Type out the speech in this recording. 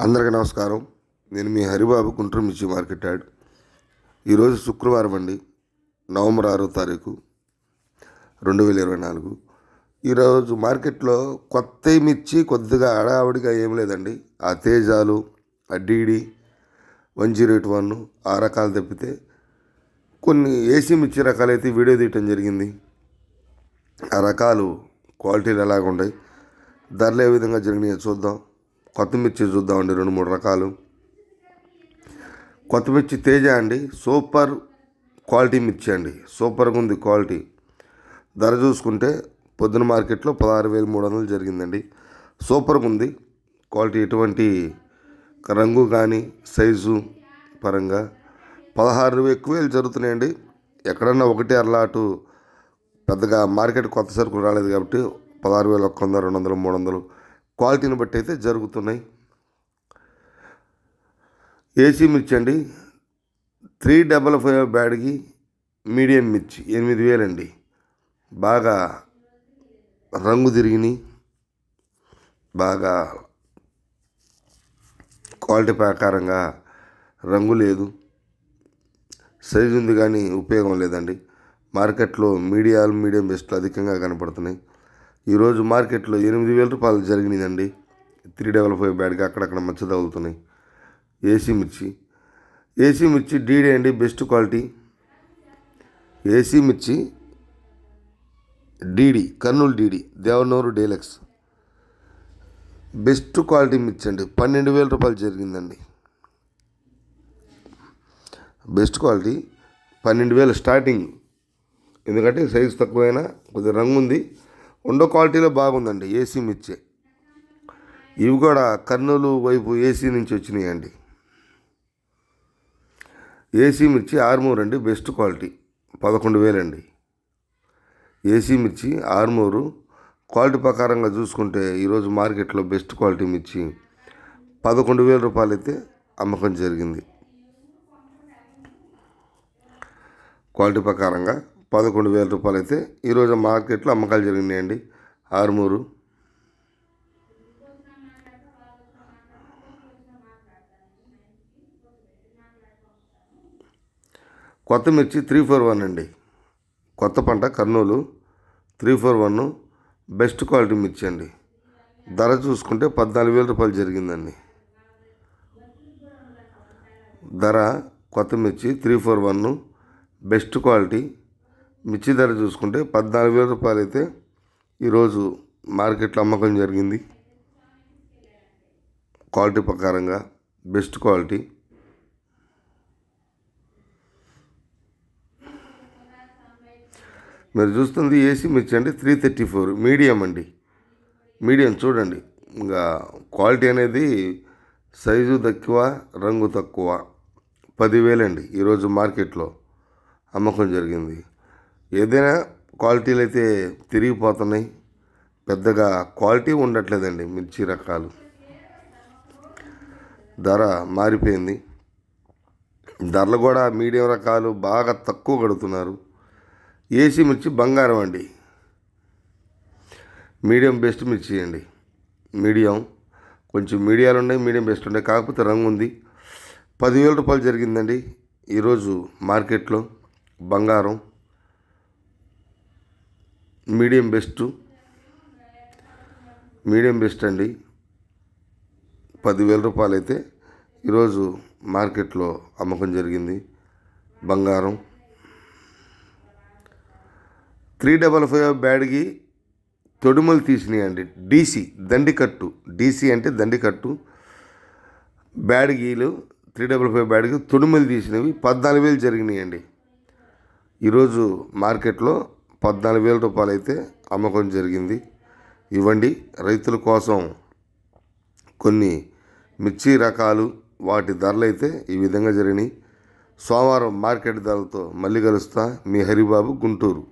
అందరికీ నమస్కారం. నేను మీ హరిబాబు గుంటూరు మిర్చి మార్కెట్ యాడ్. ఈరోజు శుక్రవారం అండి. నవంబర్ ఆరో తారీఖు రెండు వేల ఇరవై నాలుగు. ఈరోజు మార్కెట్లో కొత్త మిర్చి కొద్దిగా హడావిడిగా ఏం లేదండి. ఆ తేజాలు ఆ DD one zero eight one ఆ రకాలు తప్పితే కొన్ని ఏసీ మిర్చి రకాలు అయితే వీడియో తీయటం జరిగింది. ఆ రకాలు క్వాలిటీలు ఎలాగ ఉన్నాయి ధరలు ఏ విధంగా జరిగినాయో చూద్దాం. కొత్తమిర్చి చూద్దామండి రెండు మూడు రకాలు. కొత్తమిర్చి తేజ అండి సూపర్ క్వాలిటీ మిర్చి అండి సూపర్గా ఉంది క్వాలిటీ. ధర చూసుకుంటే పొద్దున మార్కెట్లో పదహారు వేల మూడు వందలు జరిగిందండి. సూపర్గా ఉంది క్వాలిటీ ఎటువంటి రంగు కానీ సైజు పరంగా పదహారు ఎక్కువ వేలు జరుగుతున్నాయండి. ఎక్కడన్నా ఒకటి అరలాటు పెద్దగా మార్కెట్ కొత్త సరుకులు రాలేదు కాబట్టి పదహారు వేల ఒక్క వంద రెండు వందలు మూడు వందలు క్వాలిటీని బట్టి అయితే జరుగుతున్నాయి. ఏసీ మిర్చి అండి. Three double five Byadgi medium మిర్చి ఎనిమిది వేలండి బాగా రంగు తిరిగినాయి. బాగా క్వాలిటీ ప్రకారంగా రంగు లేదు. సైజు ఉంది కానీ ఉపయోగం లేదండి. మార్కెట్లో మీడియాలు మీడియం బెస్ట్లు అధికంగా కనపడుతున్నాయి. ఈరోజు మార్కెట్లో ఎనిమిది వేల రూపాయలు జరిగినాయండి. త్రీ డబల్ ఫైవ్ బ్యాడ్గా అక్కడక్కడ మచ్చ తగులుతున్నాయి. ఏసీ మిర్చి. ఏసీ మిర్చి డీడే అండి బెస్ట్ క్వాలిటీ. ఏసీ మిర్చి DD Kurnool DD Devanur deluxe. Best quality మిర్చి అండి పన్నెండు వేల రూపాయలు జరిగిందండి. బెస్ట్ క్వాలిటీ పన్నెండు వేలు స్టార్టింగ్. ఎందుకంటే సైజు తక్కువైనా కొద్దిగా రంగు ఉంది. ఉండో క్వాలిటీలో బాగుందండి ఏసీ మిర్చి. ఇవి కూడా కర్నూలు వైపు ఏసీ నుంచి వచ్చినాయండి. ఏసీ మిర్చి ఆర్మూర్ అండి బెస్ట్ క్వాలిటీ పదకొండు వేలండి. ఏసీ మిర్చి ఆర్మూరు క్వాలిటీ ప్రకారంగా చూసుకుంటే ఈరోజు మార్కెట్లో బెస్ట్ క్వాలిటీ మిర్చి పదకొండు వేల రూపాయలు అయితే అమ్మకం జరిగింది. క్వాలిటీ ప్రకారంగా పదకొండు వేల రూపాయలు అయితే ఈరోజు మార్కెట్లో అమ్మకాలు జరిగినాయండి. ఆరుమూరు. కొత్త మిర్చి త్రీ ఫోర్ వన్ అండి. కొత్త పంట Kurnool. Three four one best quality మిర్చి అండి. ధర చూసుకుంటే పద్నాలుగు వేల రూపాయలు జరిగిందండి. ధర కొత్త మిర్చి three four one best quality. మిర్చి ధర చూసుకుంటే పద్నాలుగు వేల రూపాయలు అయితే ఈరోజు మార్కెట్లో అమ్మకం జరిగింది. క్వాలిటీ ప్రకారంగా బెస్ట్ క్వాలిటీ. మీరు చూస్తుంది ఏసీ మిర్చి అండి త్రీ థర్టీ ఫోర్. మీడియం అండి. మీడియం చూడండి. ఇంకా క్వాలిటీ అనేది సైజు తక్కువ రంగు తక్కువ. పదివేలండి. ఈరోజు మార్కెట్లో అమ్మకం జరిగింది. ఏదైనా క్వాలిటీలు అయితే తిరిగిపోతున్నాయి. పెద్దగా క్వాలిటీ ఉండట్లేదండి మిర్చి రకాలు. ధర మారిపోయింది. ధరలు కూడా మీడియం రకాలు బాగా తక్కువ కడుతున్నారు. ఏసీ మిర్చి బంగారం అండి. మీడియం బెస్ట్ మిర్చి అండి. మీడియం. కొంచెం మీడియాలు ఉన్నాయి మీడియం బెస్ట్ ఉన్నాయి. కాకపోతే రంగు ఉంది. పదివేల రూపాయలు జరిగిందండి ఈరోజు మార్కెట్లో బంగారం. Medium best. మీడియం బెస్ట్ అండి. పదివేల రూపాయలు అయితే ఈరోజు మార్కెట్లో అమ్మకం జరిగింది. బంగారం. త్రీ డబల్ ఫైవ్ బ్యాడ్కి తొడుమలు తీసినాయండి. డీసీ దండికట్టు. డీసీ అంటే దండికట్టు. బ్యాడ్గీలు త్రీ డబల్ ఫైవ్ బ్యాడ్కి తొడుమలు తీసినవి పద్నాలుగు వేలు జరిగినాయండి. ఈరోజు మార్కెట్లో పద్నాలుగు వేల రూపాయలు అయితే అమ్మకం జరిగింది. ఇవ్వండి. రైతుల కోసం కొన్ని మిర్చి రకాలు వాటి ధరలు అయితే ఈ విధంగా జరిగినాయి. సోమవారం మార్కెట్ ధరలతో మళ్ళీ కలుస్తా. మీ హరిబాబు గుంటూరు.